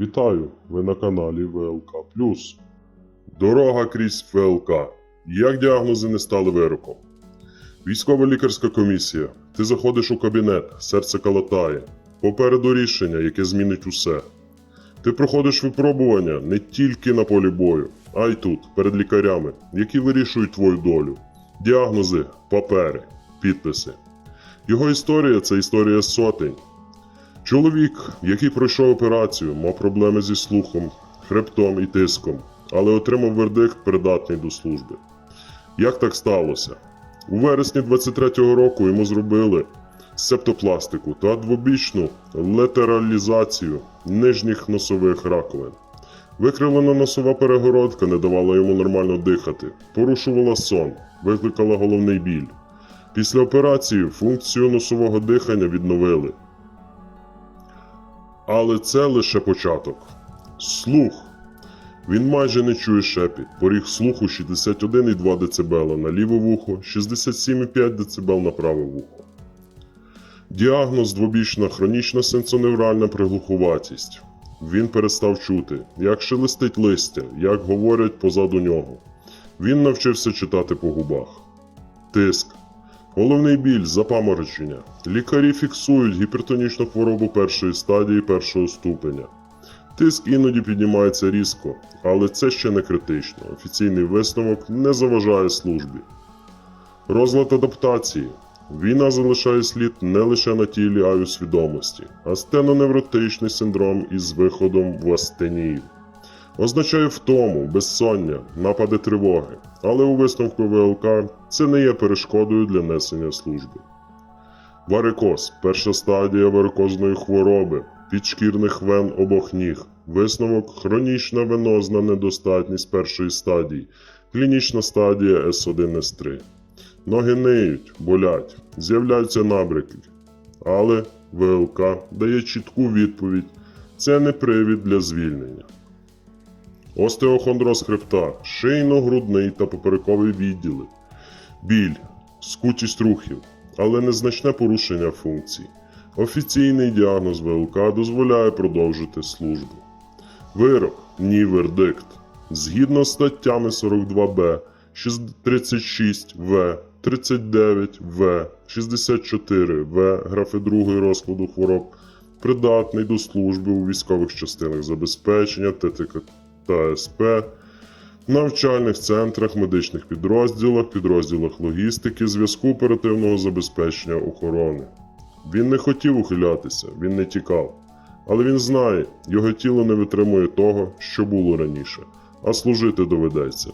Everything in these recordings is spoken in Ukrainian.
Вітаю! Ви на каналі ВЛК. Дорога крізь ВЛК. Як діагнози не стали вироком? Військова лікарська комісія. Ти заходиш у кабінет, серце калатає. Попереду рішення, яке змінить усе. Ти проходиш випробування не тільки на полі бою, а й тут, перед лікарями, які вирішують твою долю. Діагнози, папери, підписи. Його історія це історія сотень. Чоловік, який пройшов операцію, мав проблеми зі слухом, хребтом і тиском, але отримав вердикт придатний до служби. Як так сталося? У вересні 23-го року йому зробили септопластику та двобічну латералізацію нижніх носових раковин. Викривлена носова перегородка не давала йому нормально дихати, порушувала сон, викликала головний біль. Після операції функцію носового дихання відновили. Але це лише початок. Слух. Він майже не чує шепіт. Поріг слуху 61,2 дБ на ліве вухо, 67,5 дБ на праве вухо. Діагноз двобічна хронічна сенсоневральна приглухуватість. Він перестав чути, як шелестить листя, як говорять позаду нього. Він навчився читати по губах. Тиск. Головний біль, запаморочення. Лікарі фіксують гіпертонічну хворобу першої стадії першого ступеня. Тиск іноді піднімається різко, але це ще не критично. Офіційний висновок не заважає службі. Розлад адаптації. Війна залишає слід не лише на тілі, а й у свідомості. Астеноневротичний синдром із виходом в астенію. Означає втому, безсоння, напади тривоги, але у висновку ВЛК це не є перешкодою для несення служби. Варикоз перша стадія варикозної хвороби, підшкірних вен обох ніг, висновок хронічна венозна недостатність першої стадії, клінічна стадія С1 С3. Ноги ниють, болять, з'являються набряки. Але ВЛК дає чітку відповідь: це не привід для звільнення. Остеохондроз хребта, шийно-грудний та поперековий відділи, біль, скутість рухів, але незначне порушення функцій. Офіційний діагноз ВЛК дозволяє продовжити службу. Вирок ні вердикт. Згідно з статтями 42Б, 36В, 39В, 64В графи 2 розкладу хвороб, придатний до служби у військових частинах забезпечення ТТК та СП, навчальних центрах, медичних підрозділах, підрозділах логістики, зв'язку оперативного забезпечення охорони. Він не хотів ухилятися, він не тікав. Але він знає, його тіло не витримує того, що було раніше, а служити доведеться.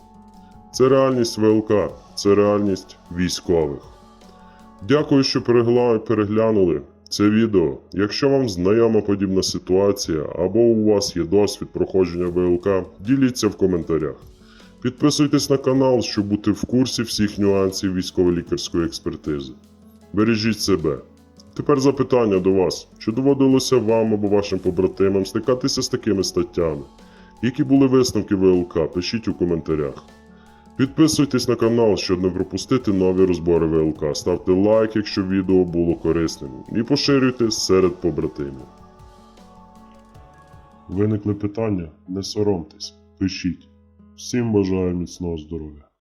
Це реальність ВЛК, це реальність військових. Дякую, що переглянули це відео. Якщо вам знайома подібна ситуація або у вас є досвід проходження ВЛК, діліться в коментарях. Підписуйтесь на канал, щоб бути в курсі всіх нюансів військово-лікарської експертизи. Бережіть себе. Тепер запитання до вас: чи доводилося вам або вашим побратимам стикатися з такими статтями? Які були висновки ВЛК? Пишіть у коментарях. Підписуйтесь на канал, щоб не пропустити нові розбори ВЛК. Ставте лайк, якщо відео було корисним, і поширюйте серед побратимів. Виникли питання? Не соромтесь, пишіть. Всім бажаю міцного здоров'я.